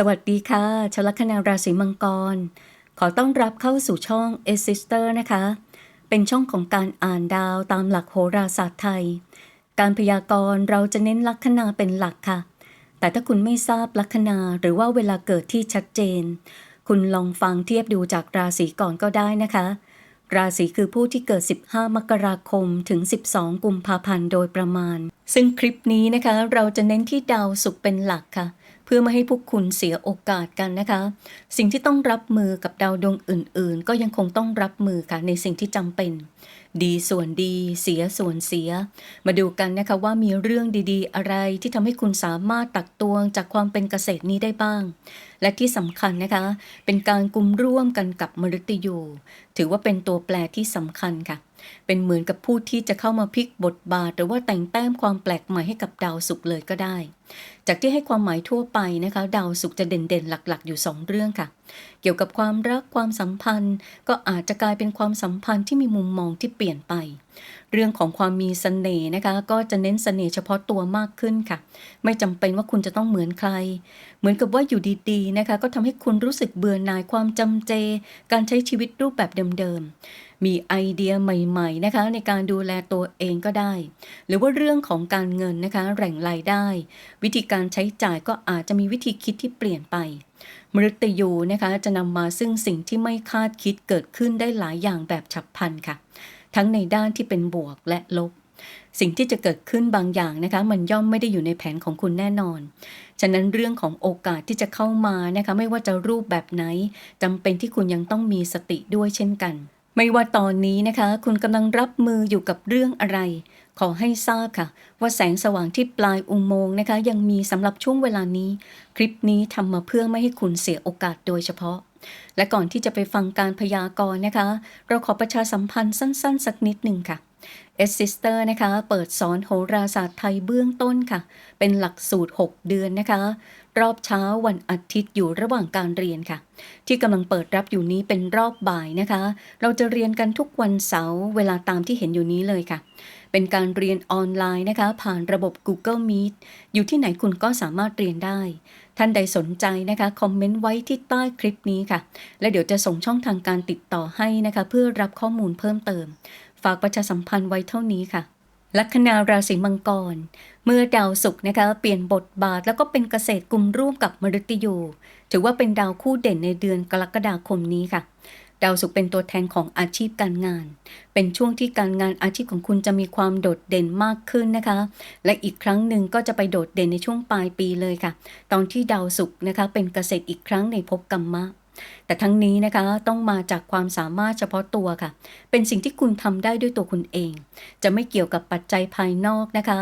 สวัสดีค่ะ ชลัคนาราศีมังกร ขอต้อนรับเข้าสู่ช่อง a s s i s t e r นะคะ เป็นช่องของการอ่านดาวตามหลักโหราศาสตร์ไทย การพยากรณ์เราจะเน้นลัคนาเป็นหลักค่ะ แต่ถ้าคุณไม่ทราบลัคนาหรือว่าเวลาเกิดที่ชัดเจน คุณลองฟังเทียบดูจากราศีก่อนก็ได้นะคะ ราศีคือผู้ที่เกิด 15 มกราคมถึง 12 กุมภาพันธ์โดยประมาณ ซึ่งคลิปนี้นะคะเราจะเน้นที่ดาวศุกร์เป็นหลักค่ะ พื่อไม่ให้พวกคุณเสียโอกาสกันนะคะ สิ่งที่ต้องรับมือกับดาวดวงอื่น ๆ ก็ยังคงต้องรับมือค่ะในสิ่งที่จำเป็น ดีส่วนดีเสียส่วนเสีย มาดูกันนะคะว่ามีเรื่องดีๆ อะไรที่ทำให้คุณสามารถตักตวงจากความเป็นเกษตรนี้ได้บ้าง และที่สำคัญนะคะ เป็นการกลุ่มร่วมกันกับมฤตยูถือว่าเป็นตัวแปรที่สำคัญค่ะ เป็นเหมือนกับผู้ที่จะเข้ามาพลิกบทบาท หรือว่าแต่งแต้มความแปลกใหม่ให้กับดาวศุกร์เลยก็ได้ จากที่ให้ความหมายทั่วไปนะคะ ดาวศุกร์จะเด่นๆหลักๆ อยู่ 2 เรื่องค่ะ เกี่ยวกับความรักความสัมพันธ์ ก็อาจจะกลายเป็นความสัมพันธ์ที่มีมุมมองที่เปลี่ยนไป เรื่องของความมีเสน่ห์นะคะ ก็จะเน้นเสน่ห์เฉพาะตัวมากขึ้นค่ะ ไม่จำเป็นว่าคุณจะต้องเหมือนใคร เหมือนกับว่าอยู่ดีๆนะคะ ก็ทำให้คุณรู้สึกเบื่อหน่ายความจำเจ การใช้ชีวิตรูปแบบเดิมๆ มีไอเดียใหม่ๆนะคะ ในการดูแลตัวเองก็ได้ หรือว่าเรื่องของการเงินนะคะแหล่งรายได้ วิธีการใช้จ่ายก็อาจจะมีวิธีคิดที่เปลี่ยนไป มฤตยูนะคะจะนำมาซึ่งสิ่งที่ไม่คาดคิดเกิดขึ้นได้หลายอย่างแบบฉับพลันค่ะ ทั้งในด้านที่เป็นบวกและลบ สิ่งที่จะเกิดขึ้นบางอย่างนะคะมันย่อมไม่ได้อยู่ในแผนของคุณแน่นอน ฉะนั้นเรื่องของโอกาสที่จะเข้ามานะคะไม่ว่าจะรูปแบบไหนจำเป็นที่คุณยังต้องมีสติด้วยเช่นกันไม่ว่าตอนนี้นะคะ คุณกำลังรับมืออยู่กับเรื่องอะไร ขอให้ทราบค่ะ ว่าแสงสว่างที่ปลายอุโมงค์นะคะ ยังมีสำหรับช่วงเวลานี้ คลิปนี้ทำมาเพื่อไม่ให้คุณเสียโอกาสโดยเฉพาะ และก่อนที่จะไปฟังการพยากรณ์นะคะ เราขอประชาสัมพันธ์สั้น ๆ สักนิดหนึ่งค่ะ เอสซิสเตอร์นะคะ เปิดสอนโหราศาสตร์ไทยเบื้องต้นค่ะ เป็นหลักสูตร 6 เดือนนะคะ รอบเช้าวันอาทิตย์อยู่ระหว่างการเรียนค่ะ ที่กำลังเปิดรับอยู่นี้เป็นรอบบ่ายนะคะ เราจะเรียนกันทุกวันเสาร์เวลาตามที่เห็นอยู่นี้เลยค่ะ เป็นการเรียนออนไลน์นะคะ ผ่านระบบ Google Meet อยู่ที่ไหนคุณก็สามารถเรียนได้ ท่านใดสนใจนะคะ คอมเมนต์ไว้ที่ใต้คลิปนี้ค่ะ และเดี๋ยวจะส่งช่องทางการติดต่อให้นะคะ เพื่อรับข้อมูลเพิ่มเติม ฝากประชาสัมพันธ์ไว้เท่านี้ค่ะ ลัคนาราศีมังกร เมื่อดาวศุกร์นะคะเปลี่ยนบทบาทแล้วก็เป็นเกษตรกลุ่มร่วมกับมฤตยู ถือว่าเป็นดาวคู่เด่นในเดือนกรกฎาคมนี้ค่ะดาวศุกร์เป็นตัวแทนของอาชีพการงาน เป็นช่วงที่การงานอาชีพของคุณจะมีความโดดเด่นมากขึ้นนะคะ และอีกครั้งหนึ่งก็จะไปโดดเด่นในช่วงปลายปีเลยค่ะ ตอนที่ดาวศุกร์นะคะเป็นเกษตรอีกครั้งในภพกรรมะ แต่ทั้งนี้นะคะต้องมาจากความสามารถเฉพาะตัวค่ะ เป็นสิ่งที่คุณทำได้ด้วยตัวคุณเอง จะไม่เกี่ยวกับปัจจัยภายนอกนะคะ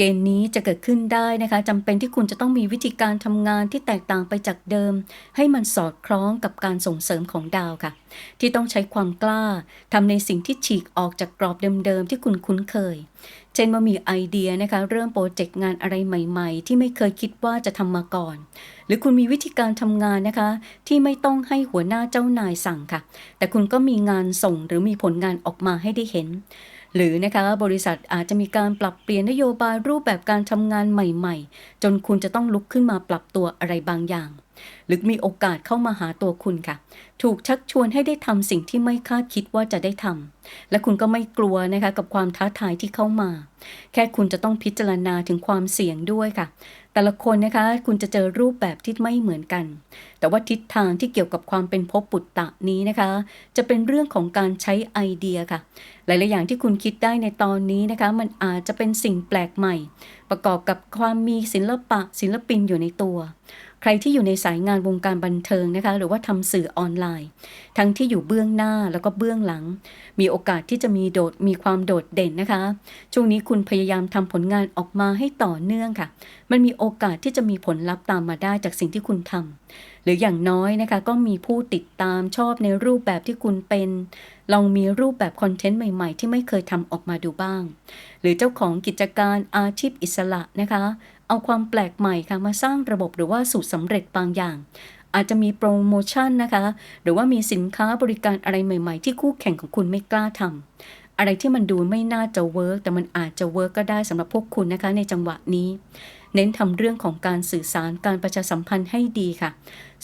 เกณฑ์นี้จะเกิดขึ้นได้นะคะจำเป็นที่คุณจะต้องมีวิธีการทำงานที่แตกต่างไปจากเดิม ให้มันสอดคล้องกับการส่งเสริมของดาวค่ะ ที่ต้องใช้ความกล้าทำในสิ่งที่ฉีกออกจากกรอบเดิมๆที่คุณคุ้นเคย ช่นว่ามีไอเดียนะคะเริ่มโปรเจกต์งานอะไรใหม่ ๆ ที่ไม่เคยคิดว่าจะทำมาก่อน หรือคุณมีวิธีการทำงานนะคะ ที่ไม่ต้องให้หัวหน้าเจ้านายสั่งค่ะ แต่คุณก็มีงานส่งหรือมีผลงานออกมาให้ได้เห็น หรือนะคะบริษัทอาจจะมีการปรับเปลี่ยนนโยบายรูปแบบการทำงานใหม่ ๆ จนคุณจะต้องลุกขึ้นมาปรับตัวอะไรบางอย่าง หรือมีโอกาสเข้ามาหาตัวคุณค่ะ ถูกชักชวนให้ได้ทำสิ่งที่ไม่คาดคิดว่าจะได้ทำและคุณก็ไม่กลัวนะคะกับความท้าทายที่เข้ามา แค่คุณจะต้องพิจารณาถึงความเสี่ยงด้วยค่ะ แต่ละคนนะคะคุณจะเจอรูปแบบที่ไม่เหมือนกัน แต่ว่าทิศทางที่เกี่ยวกับความเป็นภพปุตตะนี้นะคะ จะเป็นเรื่องของการใช้ไอเดียค่ะ หลายๆอย่างที่คุณคิดได้ในตอนนี้นะคะ มันอาจจะเป็นสิ่งแปลกใหม่ ประกอบกับความมีศิลปะศิลปินอยู่ในตัว ใครที่อยู่ในสายงานวงการบันเทิงนะคะ หรือว่าทำสื่อออนไลน์ ทั้งที่อยู่เบื้องหน้าแล้วก็เบื้องหลัง มีโอกาสที่จะมีโดดมีความโดดเด่นนะคะ ช่วงนี้คุณพยายามทำผลงานออกมาให้ต่อเนื่องค่ะ มันมีโอกาสที่จะมีผลลัพธ์ตามมาได้จากสิ่งที่คุณทำหรืออย่างน้อยนะคะ ก็มีผู้ติดตามชอบในรูปแบบที่คุณเป็น ลองมีรูปแบบคอนเทนต์ใหม่ๆ ที่ไม่เคยทำออกมาดูบ้าง หรือเจ้าของกิจการอาชีพอิสระนะคะ เอาความแปลกใหม่ค่ะมาสร้างระบบหรือว่าสูตรสำเร็จบางอย่างอาจจะมีโปรโมชั่นนะคะ หรือว่ามีสินค้าบริการอะไรใหม่ ๆ ที่คู่แข่งของคุณไม่กล้าทำอะไรที่มันดูไม่น่าจะเวิร์กแต่มันอาจจะเวิร์กก็ได้สำหรับพวกคุณนะคะในจังหวะนี้ เน้นทำเรื่องของการสื่อสารการประชาสัมพันธ์ให้ดีค่ะ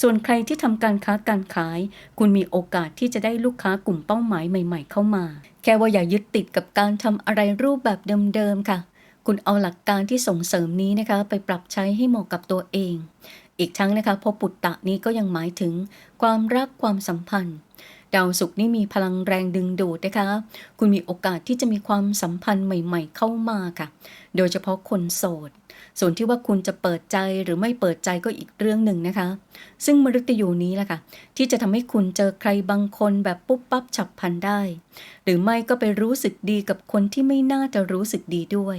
ส่วนใครที่ทำการค้าการขาย คุณมีโอกาสที่จะได้ลูกค้ากลุ่มเป้าหมายใหม่ ๆ เข้ามา แค่ว่าอย่ายึดติดกับการทำอะไรรูปแบบเดิมๆค่ะ คุณเอาหลักการที่ส่งเสริมนี้นะคะ ไปปรับใช้ให้เหมาะกับตัวเอง อีกทั้งนะคะพอปุตตะนี้ก็ยังหมายถึง ความรักความสัมพันธ์ ดาวศุกร์นี่มีพลังแรงดึงดูดนะคะ คุณมีโอกาสที่จะมีความสัมพันธ์ใหม่ ๆ เข้ามาค่ะ โดยเฉพาะคนโสด ส่วนที่ว่าคุณจะเปิดใจหรือไม่เปิดใจก็อีกเรื่องหนึ่งนะคะ ซึ่งมฤตยูนี้แหละค่ะ ที่จะทำให้คุณเจอใครบางคนแบบปุ๊บปั๊บฉับพลันได้ หรือไม่ก็ไปรู้สึกดีกับคนที่ไม่น่าจะรู้สึกดีด้วย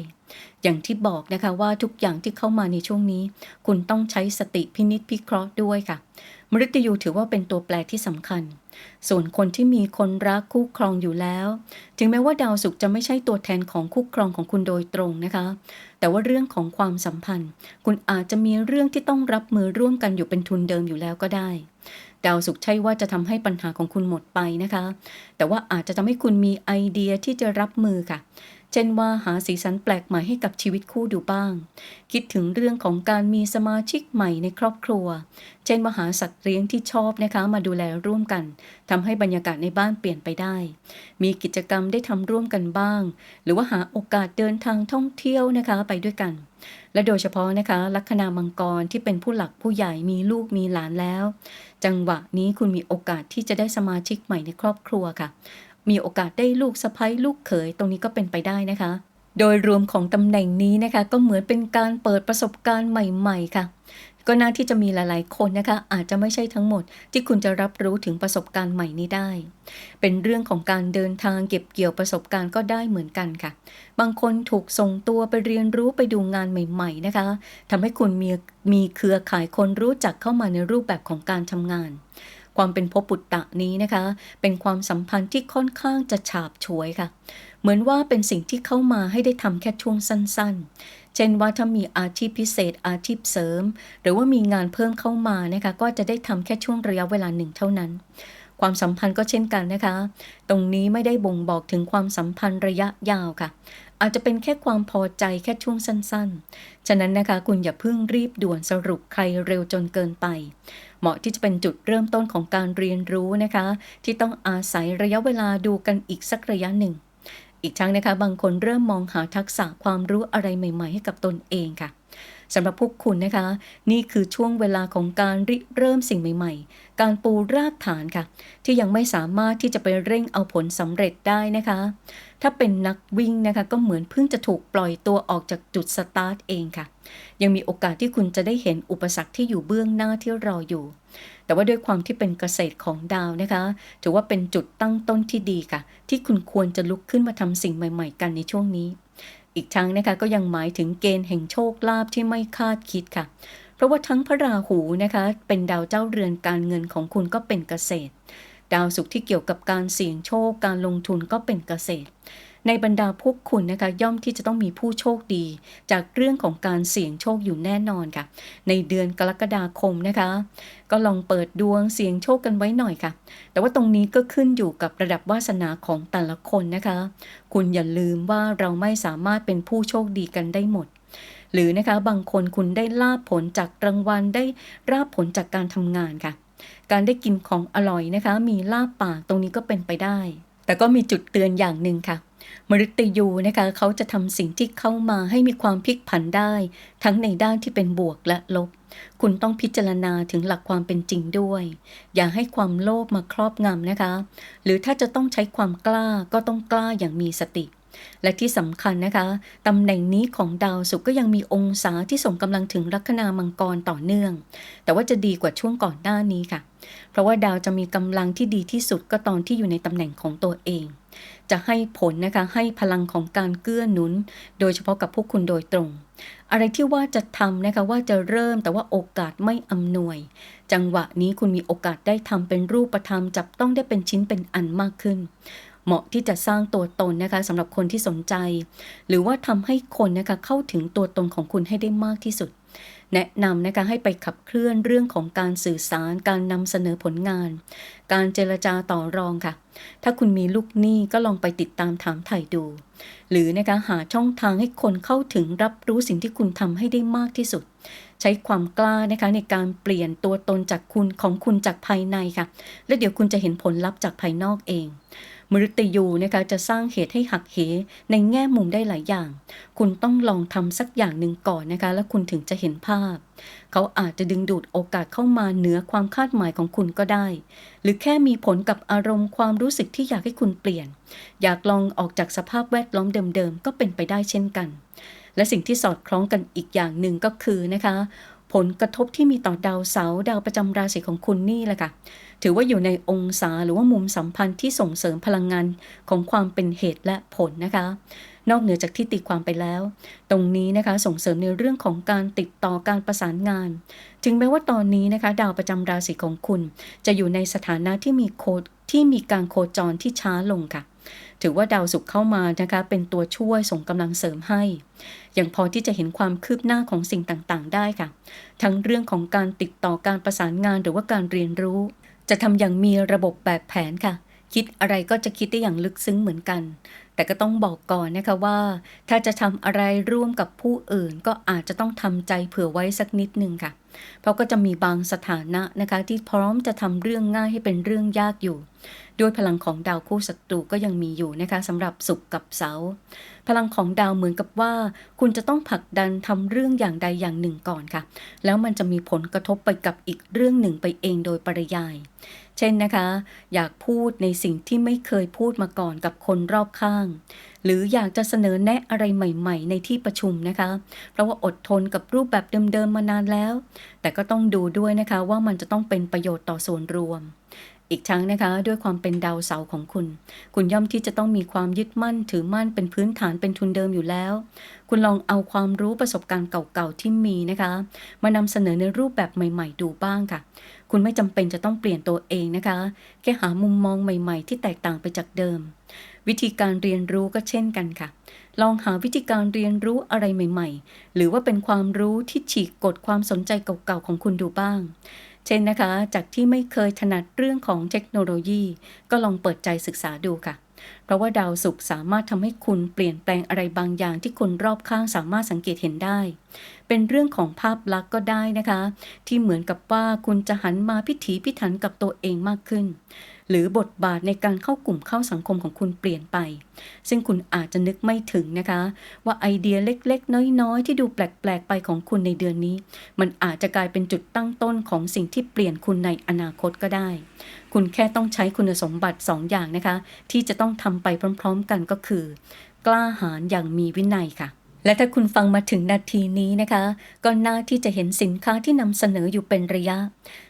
อย่างที่บอกนะคะว่าทุกอย่างที่เข้ามาในช่วงนี้ คุณต้องใช้สติพินิจพิเคราะห์ด้วยค่ะ มฤตยูถือว่าเป็นตัวแปรที่สำคัญ ส่วนคนที่มีคนรักคู่ครองอยู่แล้ว ถึงแม้ว่าดาวศุกร์จะไม่ใช่ตัวแทนของคู่ครองของคุณโดยตรงนะคะ แต่ว่าเรื่องของความสัมพันธ์ คุณอาจจะมีเรื่องที่ต้องรับมือร่วมกันอยู่เป็นทุนเดิมอยู่แล้วก็ได้ ดาวศุกร์ใช่ว่าจะทำให้ปัญหาของคุณหมดไปนะคะ แต่ว่าอาจจะทำให้คุณมีไอเดียที่จะรับมือค่ะ เช่นว่าหาสีสันแปลกใหม่ให้กับชีวิตคู่ดูบ้าง คิดถึงเรื่องของการมีสมาชิกใหม่ในครอบครัวเช่นว่าหาสัตว์เลี้ยงที่ชอบนะคะมาดูแลร่วมกันทำให้บรรยากาศในบ้านเปลี่ยนไปได้ มีกิจกรรมได้ทำร่วมกันบ้าง หรือว่าหาโอกาสเดินทางท่องเที่ยวนะคะไปด้วยกันและโดยเฉพาะนะคะ ลัคนามังกรที่เป็นผู้หลักผู้ใหญ่มีลูกมีหลานแล้ว จังหวะนี้คุณมีโอกาสที่จะได้สมาชิกใหม่ในครอบครัวค่ะ มีโอกาสได้ลูกสะใภ้ลูกเขยตรงนี้ก็เป็นไปได้นะคะ โดยรวมของตำแหน่งนี้นะคะ ก็เหมือนเป็นการเปิดประสบการณ์ใหม่ ๆ ค่ะ ก็น่าที่จะมีหลายๆคนนะคะ อาจจะไม่ใช่ทั้งหมด ที่คุณจะรับรู้ถึงประสบการณ์ใหม่นี้ได้ เป็นเรื่องของการเดินทางเก็บเกี่ยวประสบการณ์ก็ได้เหมือนกันค่ะ บางคนถูกส่งตัวไปเรียนรู้ไปดูงานใหม่ ๆ นะคะทำให้คุณมีมีเครือข่ายคนรู้จักเข้ามาในรูปแบบของการทำงาน ความเป็นภพปุตตะนี้นะคะ เป็นความสัมพันธ์ที่ค่อนข้างจะฉาบฉวยค่ะ เหมือนว่าเป็นสิ่งที่เข้ามาให้ได้ทำแค่ช่วงสั้นๆ เช่นว่าถ้ามีอาชีพพิเศษอาชีพเสริม หรือว่ามีงานเพิ่มเข้ามานะคะ ก็จะได้ทำแค่ช่วงระยะเวลาหนึ่งเท่านั้น ความสัมพันธ์ก็เช่นกันนะคะ ตรงนี้ไม่ได้บ่งบอกถึงความสัมพันธ์ระยะยาวค่ะ อาจจะเป็นแค่ความพอใจแค่ช่วงสั้นๆ ฉะนั้นนะคะคุณอย่าเพิ่งรีบด่วนสรุปใครเร็วจนเกินไป เหมาะที่จะเป็นจุดเริ่มต้นของการเรียนรู้นะคะ ที่ต้องอาศัยระยะเวลาดูกันอีกสักระยะหนึ่ง อีกทั้งนะคะบางคนเริ่มมองหาทักษะความรู้อะไรใหม่ ๆ ให้กับตนเองค่ะสำหรับพวกคุณนะคะ นี่คือช่วงเวลาของการริเริ่มสิ่งใหม่ ๆ การปูรากฐานค่ะ ที่ยังไม่สามารถที่จะไปเร่งเอาผลสำเร็จได้นะคะ ถ้าเป็นนักวิ่งนะคะก็เหมือนเพิ่งจะถูกปล่อยตัวออกจากจุดสตาร์ทเองค่ะ ยังมีโอกาสที่คุณจะได้เห็นอุปสรรคที่อยู่เบื้องหน้าที่รออยู่ แต่ว่าด้วยความที่เป็นเกษตรของดาวนะคะ ถือว่าเป็นจุดตั้งต้นที่ดีค่ะ ที่คุณควรจะลุกขึ้นมาทำสิ่งใหม่ๆ กันในช่วงนี้ อีกทั้งนะคะก็ยังหมายถึงเกณฑ์แห่งโชคลาภที่ไม่คาดคิดค่ะ เพราะว่าทั้งพระราหูนะคะ เป็นดาวเจ้าเรือนการเงินของคุณก็เป็นเกษตร ดาวศุกร์ที่เกี่ยวกับการเสี่ยงโชคการลงทุนก็เป็นเกษตร ในบรรดาพวกคุณนะคะย่อมที่จะต้องมีผู้โชคดี จากเรื่องของการเสี่ยงโชคอยู่แน่นอนค่ะ ในเดือนกรกฎาคมนะคะ ก็ลองเปิดดวงเสี่ยงโชคกันไว้หน่อยค่ะ แต่ว่าตรงนี้ก็ขึ้นอยู่กับระดับวาสนาของแต่ละคนนะคะ คุณอย่าลืมว่าเราไม่สามารถเป็นผู้โชคดีกันได้หมดหรือนะคะบางคนคุณได้ลาบผลจากรางวัลได้ราบผลจากการทำงานค่ะ การได้กินของอร่อยนะคะ มีลาบปากตรงนี้ก็เป็นไปได้ แต่ก็มีจุดเตือนอย่างหนึ่งค่ะ มฤตยูนะคะเขาจะทำสิ่งที่เข้ามาให้มีความพลิกผันได้ ทั้งในด้านที่เป็นบวกและลบ คุณต้องพิจารณาถึงหลักความเป็นจริงด้วย อย่าให้ความโลภมาครอบงำนะคะ หรือถ้าจะต้องใช้ความกล้าก็ต้องกล้าอย่างมีสติ และที่สำคัญนะคะตำแหน่งนี้ของดาวศุกร์ก็ยังมีองศาที่ส่งกำลังถึงลัคนามังกรต่อเนื่อง แต่ว่าจะดีกว่าช่วงก่อนหน้านี้ค่ะ เพราะว่าดาวจะมีกำลังที่ดีที่สุดก็ตอนที่อยู่ในตำแหน่งของตัวเอง จะให้ผลนะคะให้พลังของการเกื้อหนุน โดยเฉพาะกับพวกคุณโดยตรง อะไรที่ว่าจะทำนะคะว่าจะเริ่มแต่ว่าโอกาสไม่อำนวย จังหวะนี้คุณมีโอกาสได้ทำเป็นรูปธรรมจับต้องได้เป็นชิ้นเป็นอันมากขึ้น เหมาะที่จะสร้างตัวตนนะคะสำหรับคนที่สนใจ หรือว่าทำให้คนนะคะเข้าถึงตัวตนของคุณให้ได้มากที่สุด แนะนำนะคะให้ไปขับเคลื่อนเรื่องของการสื่อสาร การนำเสนอผลงาน การเจรจาต่อรองค่ะ ถ้าคุณมีลูกหนี้ก็ลองไปติดตามถามไถ่ดู หรือนะคะหาช่องทางให้คนเข้าถึงรับรู้สิ่งที่คุณทำให้ได้มากที่สุดใช้ความกล้านะคะในการเปลี่ยนตัวตนจากคุณของคุณจากภายในค่ะ และเดี๋ยวคุณจะเห็นผลลัพธ์จากภายนอกเอง มฤตยูนะคะจะสร้างเหตุให้หักเหในแง่มุมได้หลายอย่าง คุณต้องลองทำสักอย่างหนึ่งก่อนนะคะ แล้วคุณถึงจะเห็นภาพ เขาอาจจะดึงดูดโอกาสเข้ามาเหนือความคาดหมายของคุณก็ได้ หรือแค่มีผลกับอารมณ์ความรู้สึกที่อยากให้คุณเปลี่ยน อยากลองออกจากสภาพแวดล้อมเดิมๆก็เป็นไปได้เช่นกัน และสิ่งที่สอดคล้องกันอีกอย่างหนึ่งก็คือนะคะผลกระทบที่มีต่อดาวเสาร์ดาวประจำราศีของคุณนี่แหละค่ะ ถือว่าอยู่ในองศาหรือว่ามุมสัมพันธ์ที่ส่งเสริมพลังงานของความเป็นเหตุและผลนะคะ นอกเหนือจากที่ตีความไปแล้ว ตรงนี้นะคะส่งเสริมในเรื่องของการติดต่อการประสานงาน ถึงแม้ว่าตอนนี้นะคะ ดาวประจำราศีของคุณ จะอยู่ในสถานะที่มีโคที่มีการโคจรที่ช้าลงค่ะถือว่าดาวศุกร์เข้ามานะคะเป็นตัวช่วยส่งกำลังเสริมให้ อยังพอที่จะเห็นความคืบหน้าของสิ่งต่างๆ ได้ค่ะ ทั้งเรื่องของการติดต่อการประสานงานหรือว่าการเรียนรู้ จะทำอย่างมีระบบแบบแผนค่ะ คิดอะไรก็จะคิดได้อย่างลึกซึ้งเหมือนกัน แต่ก็ต้องบอกก่อนนะคะว่า ถ้าจะทำอะไรร่วมกับผู้อื่น ก็อาจจะต้องทำใจเผื่อไว้สักนิดนึงค่ะ เพราะก็จะมีบางสถานะนะคะที่พร้อมจะทำเรื่องง่ายให้เป็นเรื่องยากอยู่ ด้วยพลังของดาวคู่ศัตรูก็ยังมีอยู่นะคะสำหรับศุกับเสาพลังของดาวเหมือนกับว่า คุณจะต้องผลักดันทำเรื่องอย่างใดอย่างหนึ่งก่อนค่ะ แล้วมันจะมีผลกระทบไปกับอีกเรื่องหนึ่งไปเองโดยปริยาย เช่นนะคะ อยากพูดในสิ่งที่ไม่เคยพูดมาก่อนกับคนรอบข้างหรืออยากจะเสนอแนะอะไรใหม่ๆ ในที่ประชุมนะคะ เพราะว่าอดทนกับรูปแบบเดิมๆมานานแล้ว แต่ก็ต้องดูด้วยนะคะว่ามันจะต้องเป็นประโยชน์ต่อส่วนรวม อีกทั้งนะคะด้วยความเป็นดาวเสาของคุณ คุณย่อมที่จะต้องมีความยึดมั่นถือมั่นเป็นพื้นฐานเป็นทุนเดิมอยู่แล้ว คุณลองเอาความรู้ประสบการณ์เก่าๆที่มีนะคะ มานำเสนอในรูปแบบใหม่ ๆ ดูบ้างค่ะคุณไม่จำเป็นจะต้องเปลี่ยนตัวเองนะคะ แค่หามุมมองใหม่ ๆ ที่แตกต่างไปจากเดิม วิธีการเรียนรู้ก็เช่นกันค่ะ ลองหาวิธีการเรียนรู้อะไรใหม่ ๆ หรือว่าเป็นความรู้ที่ฉีกกฎความสนใจเก่าๆของคุณดูบ้าง เช่นนะคะ จากที่ไม่เคยถนัดเรื่องของเทคโนโลยี ก็ลองเปิดใจศึกษาดูค่ะ เพราะว่าดาวศุกร์สามารถทำให้คุณเปลี่ยนแปลงอะไรบางอย่างที่คนรอบข้างสามารถสังเกตเห็นได้ เป็นเรื่องของภาพลักษณ์ก็ได้นะคะ ที่เหมือนกับว่าคุณจะหันมาพิถีพิถันกับตัวเองมากขึ้น หรือบทบาทในการเข้ากลุ่มเข้าสังคมของคุณเปลี่ยนไป ซึ่งคุณอาจจะนึกไม่ถึงนะคะ ว่าไอเดียเล็กๆ น้อยๆ ที่ดูแปลกๆ ไปของคุณในเดือนนี้ มันอาจจะกลายเป็นจุดตั้งต้นของสิ่งที่เปลี่ยนคุณในอนาคตก็ได้ คุณแค่ต้องใช้คุณสมบัติ 2 อย่างนะคะ ที่จะต้องทำไปพร้อม ๆ กันก็คือ กล้าหาญอย่างมีวินัยค่ะ และถ้าคุณฟังมาถึงนาทีนี้นะคะ ก็น่าที่จะเห็นสินค้าที่นำเสนออยู่เป็นระยะ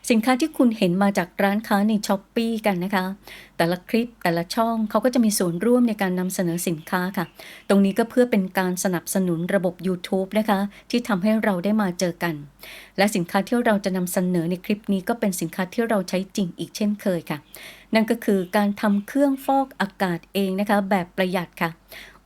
สินค้าที่คุณเห็นมาจากร้านค้าในช้อปปีกันนะคะ แต่ละคลิปแต่ละช่องเขาก็จะมีส่วนร่วมในการนำเสนอสินค้าค่ะ ตรงนี้ก็เพื่อเป็นการสนับสนุนระบบ YouTube นะคะ ที่ทำให้เราได้มาเจอกัน และสินค้าที่เราจะนำเสนอในคลิปนี้ก็เป็นสินค้าที่เราใช้จริงอีกเช่นเคยค่ะ นั่นก็คือการทำเครื่องฟอกอากาศเองนะคะ แบบประหยัดค่ะ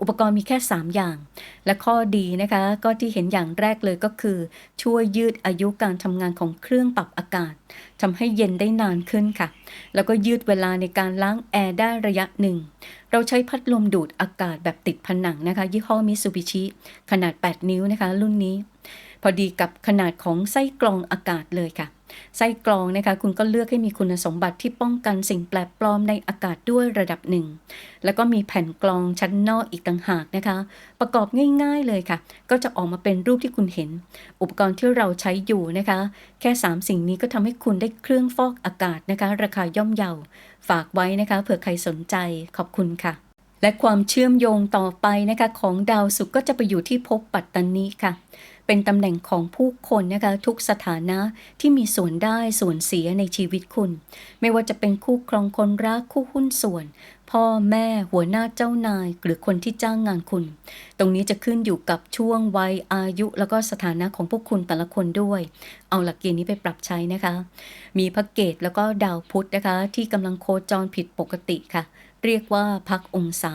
อุปกรณ์มีแค่ 3 อย่าง และข้อดีนะคะก็ที่เห็นอย่างแรกเลยก็คือ ช่วยยืดอายุการทำงานของเครื่องปรับอากาศทำให้เย็นได้นานขึ้นค่ะ แล้วก็ยืดเวลาในการล้างแอร์ได้ระยะหนึ่ง เราใช้พัดลมดูดอากาศแบบติดผนังนะคะ ยี่ห้อมิ t ูบิชิขนาด 8 นิ้วนะคะ รุ่นนี้ พอดีกับขนาดของไส้กรองอากาศเลยค่ะ ไส้กรองนะคะคุณก็เลือกให้มีคุณสมบัติที่ป้องกันสิ่งแปลกปลอมในอากาศด้วยระดับหนึ่ง แล้วก็มีแผ่นกรองชั้นนอกอีกต่างหากนะคะ ประกอบง่ายๆเลยค่ะ ก็จะออกมาเป็นรูปที่คุณเห็น อุปกรณ์ที่เราใช้อยู่นะคะ แค่ 3 สิ่งนี้ก็ทำให้คุณได้เครื่องฟอกอากาศนะคะ ราคาย่อมเยาฝากไว้นะคะ เผื่อใครสนใจขอบคุณค่ะและความเชื่อมโยงต่อไปนะคะของดาวศุกร์ก็จะไปอยู่ที่ภพปัตตานีค่ะ เป็นตำแหน่งของผู้คนนะคะทุกสถานะที่มีส่วนได้ส่วนเสียในชีวิตคุณ ไม่ว่าจะเป็นคู่ครองคนรักคู่หุ้นส่วน พ่อแม่หัวหน้าเจ้านาย หรือคนที่จ้างงานคุณ ตรงนี้จะขึ้นอยู่กับช่วงวัยอายุ แล้วก็สถานะของพวกคุณแต่ละคนด้วย เอาหลักเกณฑ์นี้ไปปรับใช้นะคะ มีพระเกตแล้วก็ดาวพุธนะคะ ที่กำลังโคจรผิดปกติค่ะ เรียกว่าพักองศา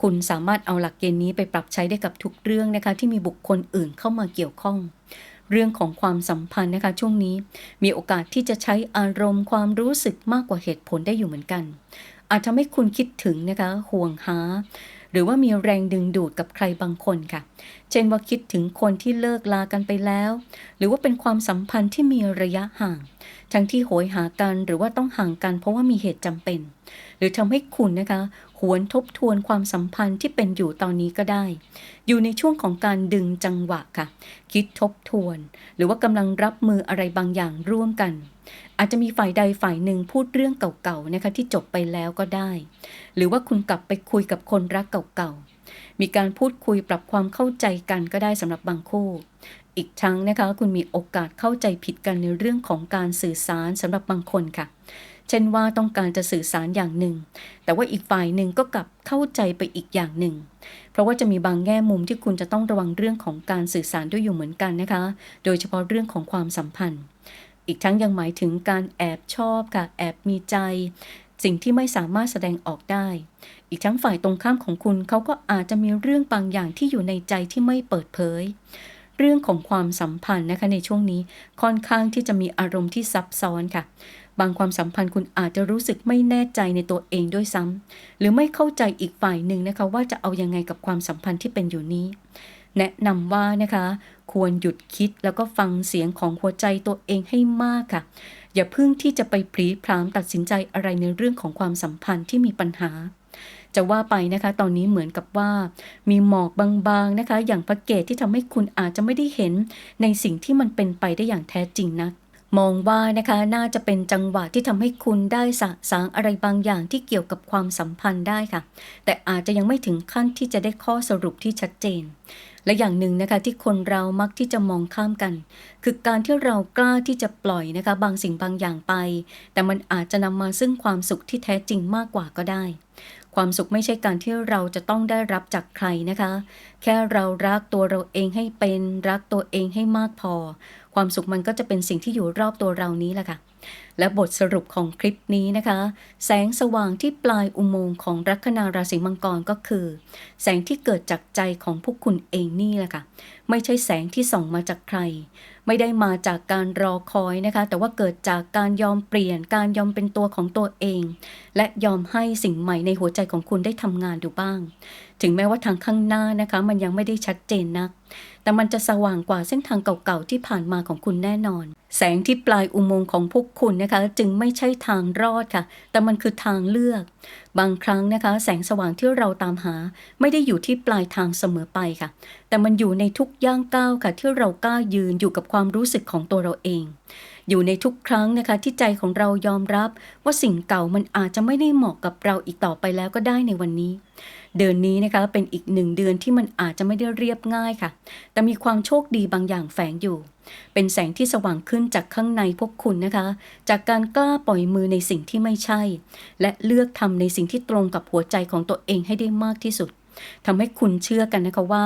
คุณสามารถเอาหลักเกณฑ์นี้ไปปรับใช้ได้กับทุกเรื่องนะคะ ที่มีบุคคลอื่นเข้ามาเกี่ยวข้อง เรื่องของความสัมพันธ์นะคะ ช่วงนี้มีโอกาสที่จะใช้อารมณ์ความรู้สึกมากกว่าเหตุผลได้อยู่เหมือนกัน อาจทำให้คุณคิดถึงนะคะห่วงหาหรือว่ามีแรงดึงดูดกับใครบางคนค่ะ เช่นว่าคิดถึงคนที่เลิกลากันไปแล้ว หรือว่าเป็นความสัมพันธ์ที่มีระยะห่าง ทั้งที่โหยหากันหรือว่าต้องห่างกันเพราะว่ามีเหตุจำเป็น หรือทำให้คุณนะคะหวนทบทวนความสัมพันธ์ที่เป็นอยู่ตอนนี้ก็ได้ อยู่ในช่วงของการดึงจังหวะค่ะ คิดทบทวน หรือว่ากำลังรับมืออะไรบางอย่างร่วมกัน อาจจะมีฝ่ายใดฝ่ายหนึ่งพูดเรื่องเก่าๆนะคะที่จบไปแล้วก็ได้ หรือว่าคุณกลับไปคุยกับคนรักเก่าๆ มีการพูดคุยปรับความเข้าใจกันก็ได้สำหรับบางคู่ อีกทั้งนะคะคุณมีโอกาสเข้าใจผิดกันในเรื่องของการสื่อสารสำหรับบางคนค่ะ เช่นว่าต้องการจะสื่อสารอย่างหนึ่ง แต่ว่าอีกฝ่ายหนึ่งก็กลับเข้าใจไปอีกอย่างหนึ่ง เพราะว่าจะมีบางแง่มุมที่คุณจะต้องระวังเรื่องของการสื่อสารด้วยอยู่เหมือนกันนะคะ โดยเฉพาะเรื่องของความสัมพันธ์อีกทั้งยังหมายถึงการแอบชอบค่ะแอบมีใจ สิ่งที่ไม่สามารถแสดงออกได้ อีกทั้งฝ่ายตรงข้ามของคุณเขาก็อาจจะมีเรื่องบางอย่างที่อยู่ในใจที่ไม่เปิดเผย เรื่องของความสัมพันธ์นะคะในช่วงนี้ค่อนข้างที่จะมีอารมณ์ที่ซับซ้อนค่ะ บางความสัมพันธ์คุณอาจจะรู้สึกไม่แน่ใจในตัวเองด้วยซ้ำหรือไม่เข้าใจอีกฝ่ายหนึ่งนะคะว่าจะเอายังไงกับความสัมพันธ์ที่เป็นอยู่นี้ แนะนำว่านะคะ ควรหยุดคิดแล้วก็ฟังเสียงของหัวใจตัวเองให้มากค่ะ อย่าเพิ่งที่จะไปพลีพรามตัดสินใจอะไรในเรื่องของความสัมพันธ์ที่มีปัญหา จะว่าไปนะคะ ตอนนี้เหมือนกับว่า มีหมอกบางๆนะคะ อย่างพระเกตที่ทำให้คุณอาจจะไม่ได้เห็น ในสิ่งที่มันเป็นไปได้อย่างแท้จริงนักมองว่านะคะน่าจะเป็นจังหวะที่ทำให้คุณได้สะสางอะไรบางอย่างที่เกี่ยวกับความสัมพันธ์ได้ค่ะ แต่อาจจะยังไม่ถึงขั้นที่จะได้ข้อสรุปที่ชัดเจน และอย่างหนึ่งนะคะที่คนเรามักที่จะมองข้ามกัน คือการที่เรากล้าที่จะปล่อยนะคะบางสิ่งบางอย่างไป แต่มันอาจจะนำมาซึ่งความสุขที่แท้จริงมากกว่าก็ได้ ความสุขไม่ใช่การที่เราจะต้องได้รับจากใครนะคะ แค่เรารักตัวเราเองให้เป็น รักตัวเองให้มากพอ ความสุขมันก็จะเป็นสิ่งที่อยู่รอบตัวเรานี้แหละค่ะและบทสรุปของคลิปนี้นะคะ แสงสว่างที่ปลายอุโมงค์ของลัคนาราศีมังกรก็คือ แสงที่เกิดจากใจของพวกคุณเองนี่แหละค่ะ ไม่ใช่แสงที่ส่องมาจากใคร ไม่ได้มาจากการรอคอยนะคะ แต่ว่าเกิดจากการยอมเปลี่ยน การยอมเป็นตัวของตัวเอง และยอมให้สิ่งใหม่ในหัวใจของคุณได้ทำงานดูบ้าง ถึงแม้ว่าทางข้างหน้านะคะ มันยังไม่ได้ชัดเจนนัก แต่มันจะสว่างกว่าเส้นทางเก่าๆที่ผ่านมาของคุณแน่นอน แสงที่ปลายอุโมงค์ของพวกคุณนะคะ จึงไม่ใช่ทางรอดค่ะ แต่มันคือทางเลือก บางครั้งนะคะ แสงสว่างที่เราตามหา ไม่ได้อยู่ที่ปลายทางเสมอไปค่ะ แต่มันอยู่ในทุกย่างก้าวค่ะ ที่เรากล้ายืนอยู่กับความรู้สึกของตัวเราเอง อยู่ในทุกครั้งนะคะ ที่ใจของเรายอมรับ ว่าสิ่งเก่ามันอาจจะไม่ได้เหมาะกับเราอีกต่อไปแล้วก็ได้ในวันนี้ เดือนนี้นะคะเป็นอีกหนึ่งเดือนที่มันอาจจะไม่ได้เรียบง่ายค่ะ แต่มีความโชคดีบางอย่างแฝงอยู่ เป็นแสงที่สว่างขึ้นจากข้างในพวกคุณนะคะ จากการกล้าปล่อยมือในสิ่งที่ไม่ใช่ และเลือกทำในสิ่งที่ตรงกับหัวใจของตัวเองให้ได้มากที่สุดทำให้คุณเชื่อกันนะคะว่า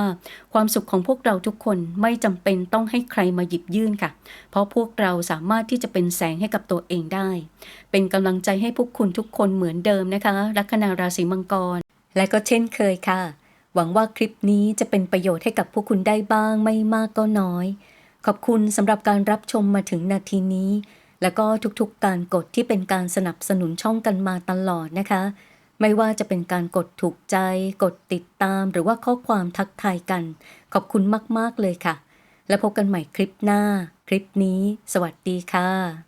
ความสุขของพวกเราทุกคนไม่จำเป็นต้องให้ใครมาหยิบยื่นค่ะ เพราะพวกเราสามารถที่จะเป็นแสงให้กับตัวเองได้ เป็นกำลังใจให้พวกคุณทุกคนเหมือนเดิมนะคะ ลัคนาราศีมังกร และก็เช่นเคยค่ะ หวังว่าคลิปนี้จะเป็นประโยชน์ให้กับพวกคุณได้บ้างไม่มากก็น้อย ขอบคุณสำหรับการรับชมมาถึงนาทีนี้ แล้วก็ทุกๆการกดที่เป็นการสนับสนุนช่องกันมาตลอดนะคะ ไม่ว่าจะเป็นการกดถูกใจ กดติดตามหรือว่าข้อความทักทายกัน ขอบคุณมากๆเลยค่ะ และพบกันใหม่คลิปหน้า คลิปนี้ สวัสดีค่ะ